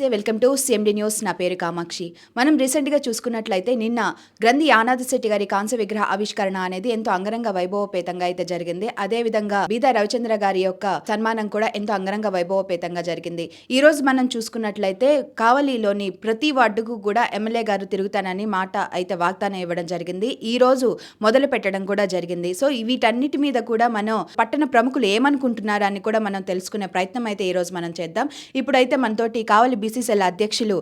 నమస్తే welcome to CMD news నా పేరు కామాక్షి. మనం రీసెంట్గా చూసుకున్నట్లయితే నిన్న గ్రంథి ఆనాథ శెట్టి గారి కాంస్య విగ్రహ ఆవిష్కరణ అనేది ఎంతో అంగరంగ వైభవపేతంగా అయితే జరిగింది. అదే విధంగా బీదా రవిచంద్ర గారి యొక్క సన్మానం కూడా ఎంతో అంగరంగ వైభవపేతంగా జరిగింది. ఈ రోజు మనం చూసుకున్నట్లయితే కావలిలోని ప్రతి వార్డుకు కూడా ఎమ్మెల్యే గారు తిరుగుతానని మాట అయితే వాగ్దానం ఇవ్వడం జరిగింది. ఈ రోజు మొదలు పెట్టడం కూడా జరిగింది. సో వీటన్నిటి మీద కూడా మనం పట్టణ ప్రముఖులు ఏమనుకుంటున్నారని అని కూడా మనం తెలుసుకునే ప్రయత్నం అయితే ఈ రోజు మనం చేద్దాం. ఇప్పుడైతే మనతోటి కావలి బీసీసీఎల్ అధ్యక్షులు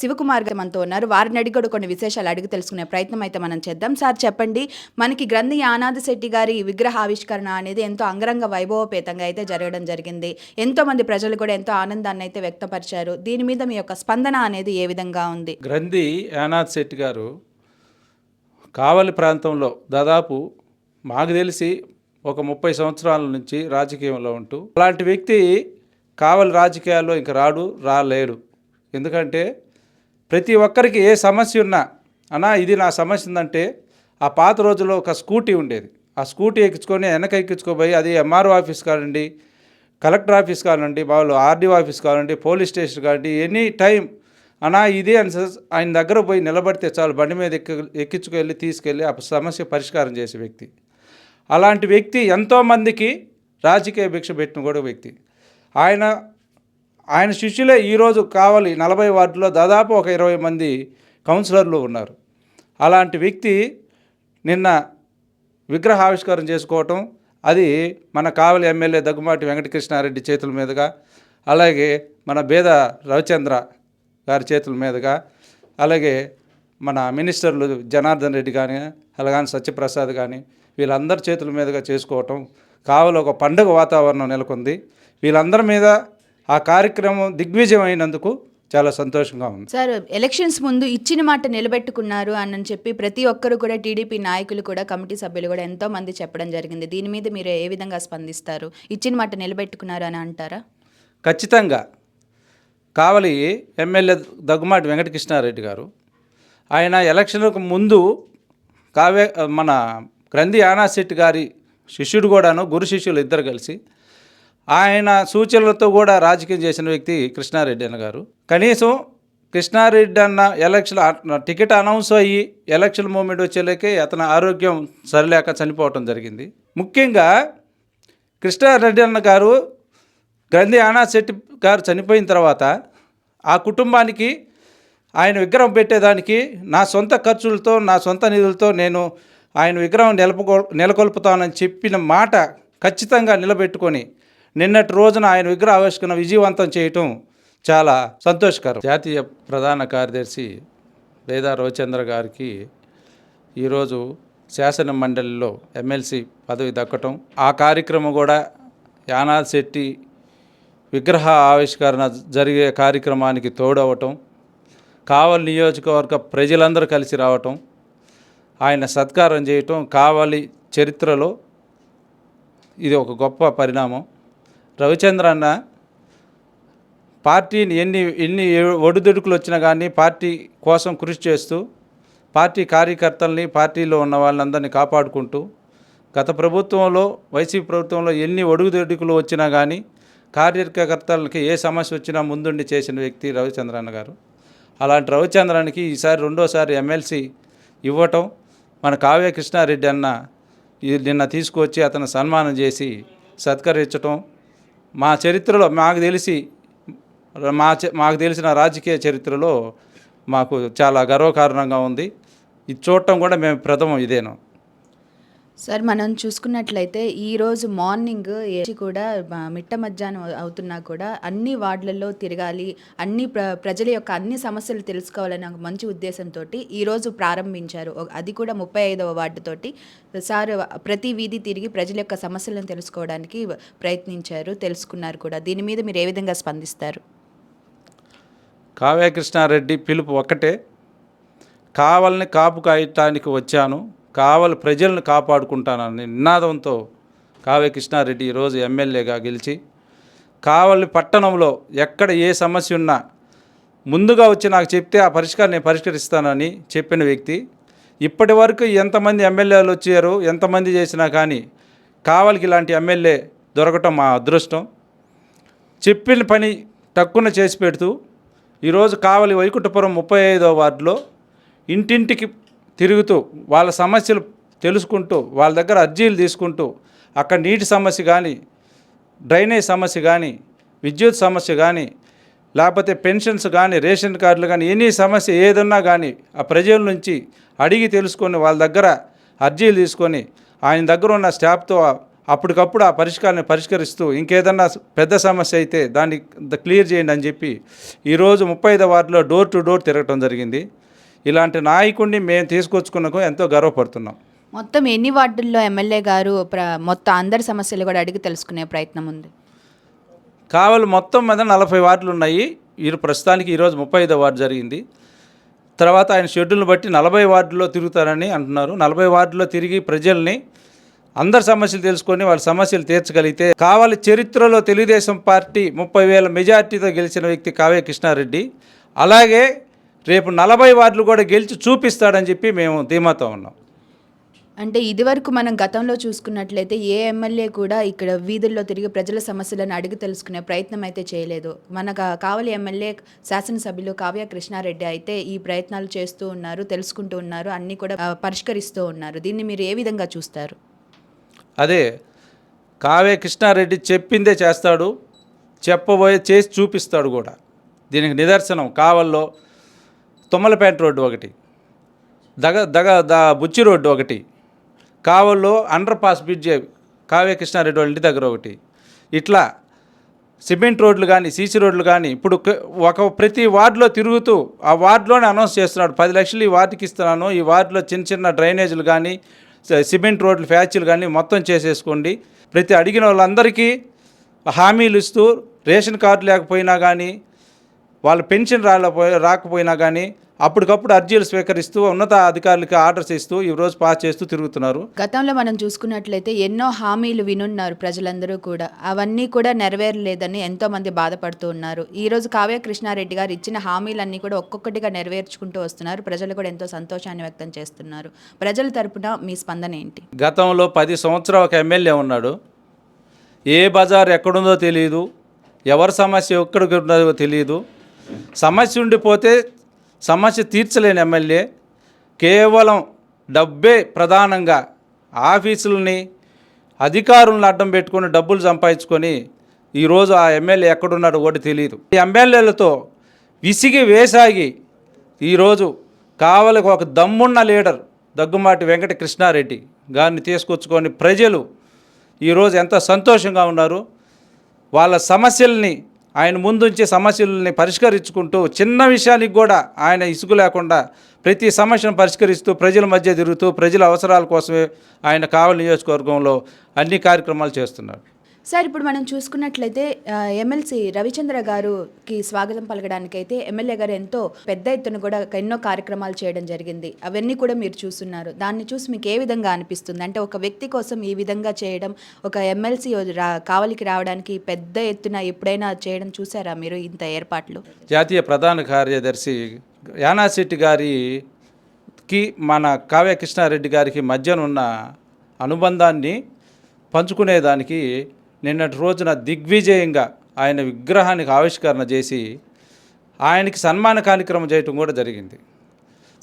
శివకుమార్ గారు మనతో ఉన్నారు. వారిని అడిగి కూడా కొన్ని విశేషాలు అడిగి తెలుసుకునే ప్రయత్నం అయితే మనం చేద్దాం. సార్ చెప్పండి. మనకి గ్రంథి ఆనాథ శెట్టి గారి విగ్రహ ఆవిష్కరణ అనేది ఎంతో అంగరంగ వైభవపేతంగా అయితే జరగడం జరిగింది. ఎంతో మంది ప్రజలు కూడా ఎంతో ఆనందాన్ని అయితే వ్యక్తపరిచారు. దీని మీద మీ యొక్క స్పందన అనేది ఏ విధంగా ఉంది? గ్రంథి యానాథ్ శెట్టి గారు కావలి ప్రాంతంలో దాదాపు మాకు తెలిసి ఒక ముప్పై సంవత్సరాల నుంచి రాజకీయంలో ఉంటూ అలాంటి వ్యక్తి కావలి రాజకీయాల్లో ఇంక రాడు రాలేడు. ఎందుకంటే ప్రతి ఒక్కరికి ఏ సమస్య ఉన్నా అన్నా ఇది నా సమస్య ఉందంటే ఆ పాత రోజుల్లో ఒక స్కూటీ ఉండేది. ఆ స్కూటీ ఎక్కించుకొని వెనక ఎక్కించుకోబోయి అది ఎంఆర్ఓ ఆఫీస్ కానివ్వండి కలెక్టర్ ఆఫీస్ కానివ్వండి వాళ్ళు ఆర్డీఓ ఆఫీస్ కానివ్వండి పోలీస్ స్టేషన్ కానివ్వండి ఎనీ టైం అనా ఇదే అని ఆయన దగ్గర పోయి నిలబడితే చాలు బండి మీద ఎక్కి ఎక్కించుకెళ్ళి తీసుకెళ్ళి ఆ సమస్య పరిష్కారం చేసే వ్యక్తి. అలాంటి వ్యక్తి ఎంతోమందికి రాజకీయ భిక్ష పెట్టిన కూడా వ్యక్తి. ఆయన ఆయన శిష్యులే ఈరోజు కావాలి నలభై వార్డులో దాదాపు ఒక ఇరవై మంది కౌన్సిలర్లు ఉన్నారు. అలాంటి వ్యక్తి నిన్న విగ్రహ ఆవిష్కారం చేసుకోవటం అది మన కావలి ఎమ్మెల్యే దగ్గుమాటి వెంకటకృష్ణారెడ్డి చేతుల మీదుగా అలాగే మన బేద రవిచంద్ర గారి చేతుల మీదుగా అలాగే మన మినిస్టర్లు జనార్దన్ రెడ్డి కానీ అలాగని సత్యప్రసాద్ కానీ వీళ్ళందరి చేతుల మీదుగా చేసుకోవటం కావలి ఒక పండుగ వాతావరణం నెలకొంది. వీళ్ళందరి మీద ఆ కార్యక్రమం దిగ్విజయం అయినందుకు చాలా సంతోషంగా ఉంది. సార్ ఎలక్షన్స్ ముందు ఇచ్చిన మాట నిలబెట్టుకున్నారు అని చెప్పి ప్రతి ఒక్కరు కూడా టీడీపీ నాయకులు కూడా కమిటీ సభ్యులు కూడా ఎంతో మంది చెప్పడం జరిగింది. దీని మీద మీరు ఏ విధంగా స్పందిస్తారు? ఇచ్చిన మాట నిలబెట్టుకున్నారు అని అంటారా? ఖచ్చితంగా. కావలి ఎమ్మెల్యే దగ్గుమాటి వెంకటకృష్ణారెడ్డి గారు ఆయన ఎలక్షన్లకు ముందు కావే మన గ్రంథి యానాశెట్టి గారి శిష్యుడు కూడాను గురు శిష్యులు ఇద్దరు కలిసి ఆయన సూచనలతో కూడా రాజకీయం చేసిన వ్యక్తి కృష్ణారెడ్డి అన్న గారు. కనీసం కృష్ణారెడ్డి అన్న ఎలక్షన్ టికెట్ అనౌన్స్ అయ్యి ఎలక్షన్ మూమెంట్ వచ్చేలోకే అతని ఆరోగ్యం సరిలేక చనిపోవటం జరిగింది. ముఖ్యంగా కృష్ణారెడ్డి అన్న గారు గ్రంథి ఆనాశెట్టి గారు చనిపోయిన తర్వాత ఆ కుటుంబానికి ఆయన విగ్రహం పెట్టేదానికి నా సొంత ఖర్చులతో నా సొంత నిధులతో నేను ఆయన విగ్రహం నిలపకో నెలకొల్పుతానని చెప్పిన మాట ఖచ్చితంగా నిలబెట్టుకొని నిన్నటి రోజున ఆయన విగ్రహ ఆవిష్కరణ విజయవంతం చేయటం చాలా సంతోషకరం. జాతీయ ప్రధాన కార్యదర్శి లేదా రవిచంద్ర గారికి ఈరోజు శాసన మండలిలో ఎమ్మెల్సీ పదవి దక్కటం. ఆ కార్యక్రమం కూడా యానాథ్ శెట్టి విగ్రహ ఆవిష్కరణ జరిగే కార్యక్రమానికి తోడవటం. కావలి నియోజకవర్గ ప్రజలందరూ కలిసి రావటం. ఆయన సత్కారం చేయటం. కావలి చరిత్రలో ఇది ఒక గొప్ప పరిణామం. రవిచంద్ర అన్న పార్టీని ఎన్ని ఎన్ని ఒడిదుడుకులు వచ్చినా కానీ పార్టీ కోసం కృషి చేస్తూ పార్టీ కార్యకర్తల్ని పార్టీలో ఉన్న వాళ్ళందరినీ కాపాడుకుంటూ గత ప్రభుత్వంలో వైసీపీ ప్రభుత్వంలో ఎన్ని ఒడుగుదొడుకులు వచ్చినా కానీ కార్యకర్తలకి ఏ సమస్య వచ్చినా ముందుండి చేసిన వ్యక్తి రవిచంద్రన్న గారు. అలాంటి రవిచంద్రన్కి ఈసారి రెండోసారి ఎమ్మెల్సీ ఇవ్వటం మన కావ్య కృష్ణారెడ్డి అన్న నిన్న తీసుకొచ్చి అతను సన్మానం చేసి సత్కరించటం మా చరిత్రలో మాకు తెలిసి మా చ- మాకు తెలిసిన రాజకీయ చరిత్రలో మాకు చాలా గర్వకారణంగా ఉంది. ఇది చూడటం కూడా మేము ప్రథమం ఇదేను. సార్ మనం చూసుకున్నట్లయితే ఈరోజు మార్నింగ్ ఏచి కూడా మిట్ట మధ్యాహ్నం అవుతున్నా కూడా అన్ని వార్డులలో తిరగాలి అన్ని ప్ర ప్రజల యొక్క అన్ని సమస్యలు తెలుసుకోవాలని ఒక మంచి ఉద్దేశంతో ఈరోజు ప్రారంభించారు. అది కూడా ముప్పై ఐదవ వార్డుతోటి సార్ ప్రతి వీధి తిరిగి ప్రజల యొక్క సమస్యలను తెలుసుకోవడానికి ప్రయత్నించారు తెలుసుకున్నారు కూడా. దీని మీద మీరు ఏ విధంగా స్పందిస్తారు? కావ్యకృష్ణారెడ్డి పిలుపు ఒక్కటే. కావాలని కాపు కాగితానికి వచ్చాను. కావలి ప్రజలను కాపాడుకుంటానని నినాదంతో కావ్య కృష్ణారెడ్డి ఈరోజు ఎమ్మెల్యేగా గెలిచి కావలి పట్టణంలో ఎక్కడ ఏ సమస్య ఉన్నా ముందుగా వచ్చి నాకు చెప్తే ఆ పరిష్కారం నేను పరిష్కరిస్తానని చెప్పిన వ్యక్తి. ఇప్పటి వరకు ఎంతమంది ఎమ్మెల్యేలు వచ్చారు ఎంతమంది చేసినా కానీ కావలికి ఇలాంటి ఎమ్మెల్యే దొరకటం మా అదృష్టం. చెప్పిన పని తక్కువ చేసి పెడుతూ ఈరోజు కావలి వైకుంఠపురం ముప్పై ఐదో వార్డులో ఇంటింటికి తిరుగుతూ వాళ్ళ సమస్యలు తెలుసుకుంటూ వాళ్ళ దగ్గర అర్జీలు తీసుకుంటూ అక్కడ నీటి సమస్య కానీ డ్రైనేజ్ సమస్య కానీ విద్యుత్ సమస్య కానీ లేకపోతే పెన్షన్స్ కానీ రేషన్ కార్డులు కానీ ఎనీ సమస్య ఏదన్నా కానీ ఆ ప్రజల నుంచి అడిగి తెలుసుకొని వాళ్ళ దగ్గర అర్జీలు తీసుకొని ఆయన దగ్గర ఉన్న స్టాఫ్తో అప్పటికప్పుడు ఆ పరిష్కారాన్ని పరిష్కరిస్తూ ఇంకేదన్నా పెద్ద సమస్య అయితే దాన్ని క్లియర్ చేయండి అని చెప్పి ఈరోజు ముప్పై ఐదో వార్డులో డోర్ టు డోర్ తిరగటం జరిగింది. ఇలాంటి నాయకుడిని మేము తీసుకొచ్చుకున్నకు ఎంతో గర్వపడుతున్నాం. మొత్తం ఎన్ని వార్డుల్లో ఎమ్మెల్యే గారు మొత్తం అందరి సమస్యలు కూడా అడిగి తెలుసుకునే ప్రయత్నం ఉంది? కావలి మొత్తం మీద నలభై వార్డులు ఉన్నాయి ఈ ప్రస్తుతానికి ఈరోజు ముప్పై ఐదో వార్డు జరిగింది. తర్వాత ఆయన షెడ్యూల్ని బట్టి నలభై వార్డుల్లో తిరుగుతారని అంటున్నారు. నలభై వార్డుల్లో తిరిగి ప్రజల్ని అందరి సమస్యలు తెలుసుకొని వాళ్ళ సమస్యలు తీర్చగలిగితే కావాలి చరిత్రలో తెలుగుదేశం పార్టీ ముప్పై వేల మెజార్టీతో గెలిచిన వ్యక్తి కావ్య కృష్ణారెడ్డి. అలాగే రేపు నలభై వార్డులు కూడా గెలిచి చూపిస్తాడని చెప్పి మేము ధీమాతో ఉన్నాం. అంటే ఇదివరకు మనం గతంలో చూసుకున్నట్లయితే ఏ ఎమ్మెల్యే కూడా ఇక్కడ వీధుల్లో తిరిగి ప్రజల సమస్యలను అడిగి తెలుసుకునే ప్రయత్నం అయితే చేయలేదు. మనకు కావలి ఎమ్మెల్యే శాసనసభ్యులు కావ్య కృష్ణారెడ్డి అయితే ఈ ప్రయత్నాలు చేస్తూ ఉన్నారు తెలుసుకుంటూ ఉన్నారు అన్నీ కూడా పరిష్కరిస్తూ ఉన్నారు. దీన్ని మీరు ఏ విధంగా చూస్తారు? అదే కావే కృష్ణారెడ్డి చెప్పిందే చేస్తాడు చెప్పబోయే చేసి చూపిస్తాడు కూడా. దీనికి నిదర్శనం కావల్లో తుమ్మలపేట రోడ్డు ఒకటి దగ దగ ద బుచ్చి రోడ్డు ఒకటి కావల్లో under pass bridge Kavya Krishnareddy వాళ్ళ ఇంటి దగ్గర ఒకటి. ఇట్లా సిమెంట్ రోడ్లు కానీ సీసీ రోడ్లు కానీ ఇప్పుడు ఒక ప్రతి వార్డులో తిరుగుతూ ఆ వార్డులోనే అనౌన్స్ చేస్తున్నాడు. పది లక్షలు ఈ వార్డుకి ఇస్తున్నాను. ఈ వార్డులో చిన్న చిన్న డ్రైనేజీలు కానీ సిమెంట్ రోడ్లు ఫ్యాచీలు కానీ మొత్తం చేసేసుకోండి. ప్రతి అడిగిన వాళ్ళందరికీ హామీలు ఇస్తూ రేషన్ కార్డు లేకపోయినా కానీ వాళ్ళ పెన్షన్ రాలేపోయి రాకపోయినా కానీ అప్పటికప్పుడు అర్జీలు స్వీకరిస్తూ ఉన్నత అధికారులకి ఆర్డర్స్ ఇస్తూ ఈరోజు పాస్ చేస్తూ తిరుగుతున్నారు. గతంలో మనం చూసుకున్నట్లయితే ఎన్నో హామీలు వినున్నారు ప్రజలందరూ కూడా. అవన్నీ కూడా నెరవేరలేదని ఎంతో మంది బాధపడుతూ ఉన్నారు. ఈ రోజు కావ్య కృష్ణారెడ్డి గారు ఇచ్చిన హామీలన్నీ కూడా ఒక్కొక్కటిగా నెరవేర్చుకుంటూ వస్తున్నారు. ప్రజలు కూడా ఎంతో సంతోషాన్ని వ్యక్తం చేస్తున్నారు. ప్రజల తరపున మీ స్పందన ఏంటి? గతంలో పది సంవత్సరాలు ఒక ఎమ్మెల్యే ఉన్నాడు. ఏ బజార్ ఎక్కడుందో తెలియదు ఎవరి సమస్య ఎక్కడికి ఉన్నదో తెలియదు సమస్య ఉండిపోతే సమస్య తీర్చలేని ఎమ్మెల్యే కేవలం డబ్బే ప్రధానంగా ఆఫీసులని అధికారులను అడ్డం పెట్టుకొని డబ్బులు సంపాదించుకొని ఈరోజు ఆ ఎమ్మెల్యే ఎక్కడున్నాడో ఒకటి తెలియదు. ఈ ఎమ్మెల్యేలతో విసిగి వేసాగి ఈరోజు కావలికి ఒక దమ్మున్న లీడర్ దగ్గుమాటి వెంకట కృష్ణారెడ్డి గారిని తీసుకొచ్చుకొని ప్రజలు ఈరోజు ఎంత సంతోషంగా ఉన్నారు వాళ్ళ సమస్యల్ని ఆయన ముందుంచే సమస్యలని పరిష్కరించుకుంటూ చిన్న విషయానికి కూడా ఆయన ఇసుగు లేకుండా ప్రతి సమస్యను పరిష్కరిస్తూ ప్రజల మధ్య తిరుగుతూ ప్రజల అవసరాల కోసమే ఆయన కావలి నియోజకవర్గంలో అన్ని కార్యక్రమాలు చేస్తున్నారు సార్ ఇప్పుడు మనం చూసుకున్నట్లయితే ఎమ్మెల్సీ రవిచంద్ర గారుకి స్వాగతం పలకడానికైతే ఎమ్మెల్యే గారు ఎంతో పెద్ద ఎత్తున కూడా ఎన్నో కార్యక్రమాలు చేయడం జరిగింది. అవన్నీ కూడా మీరు చూస్తున్నారు. దాన్ని చూసి మీకు ఏ విధంగా అనిపిస్తుంది? అంటే ఒక వ్యక్తి కోసం ఈ విధంగా చేయడం ఒక ఎమ్మెల్సీ రా కావలికి రావడానికి పెద్ద ఎత్తున ఎప్పుడైనా చేయడం చూసారా మీరు ఇంత ఏర్పాట్లు? జాతీయ ప్రధాన కార్యదర్శి యానాశెట్టి గారికి మన కావ్య కృష్ణారెడ్డి గారికి మధ్యన ఉన్న అనుబంధాన్ని పంచుకునేదానికి నిన్నటి రోజున దిగ్విజయంగా ఆయన విగ్రహానికి ఆవిష్కరణ చేసి ఆయనకి సన్మాన కార్యక్రమం చేయటం కూడా జరిగింది.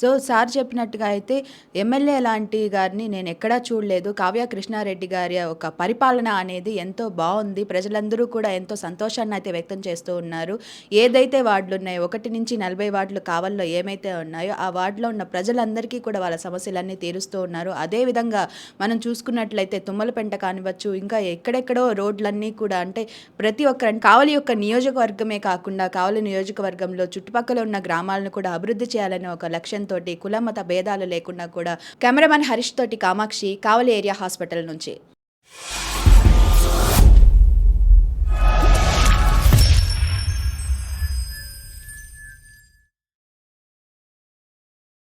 సో సార్ చెప్పినట్టుగా అయితే ఎమ్మెల్యే లాంటి గారిని నేను ఎక్కడా చూడలేదు. కావ్య కృష్ణారెడ్డి గారి ఒక పరిపాలన అనేది ఎంతో బాగుంది. ప్రజలందరూ కూడా ఎంతో సంతోషాన్ని అయితే వ్యక్తం చేస్తూ ఉన్నారు. ఏదైతే వార్డులు ఉన్నాయో ఒకటి నుంచి నలభై వార్డులు కావల్లో ఏమైతే ఉన్నాయో ఆ వార్డులో ఉన్న ప్రజలందరికీ కూడా వాళ్ళ సమస్యలన్నీ తీరుస్తూ ఉన్నారు. అదేవిధంగా మనం చూసుకున్నట్లయితే తుమ్మలపెంట కానివచ్చు ఇంకా ఎక్కడెక్కడో రోడ్లన్నీ కూడా అంటే ప్రతి ఒక్కరిని కావలి యొక్క నియోజకవర్గమే కాకుండా కావలి నియోజకవర్గంలో చుట్టుపక్కల ఉన్న గ్రామాలను కూడా అభివృద్ధి చేయాలనే ఒక లక్ష్యం తోటి కులమత భేదాలు లేకుండా కూడా కెమెరామెన్ హరీష్ తోటి కామాక్షి కావలి ఏరియా హాస్పిటల్ నుంచి.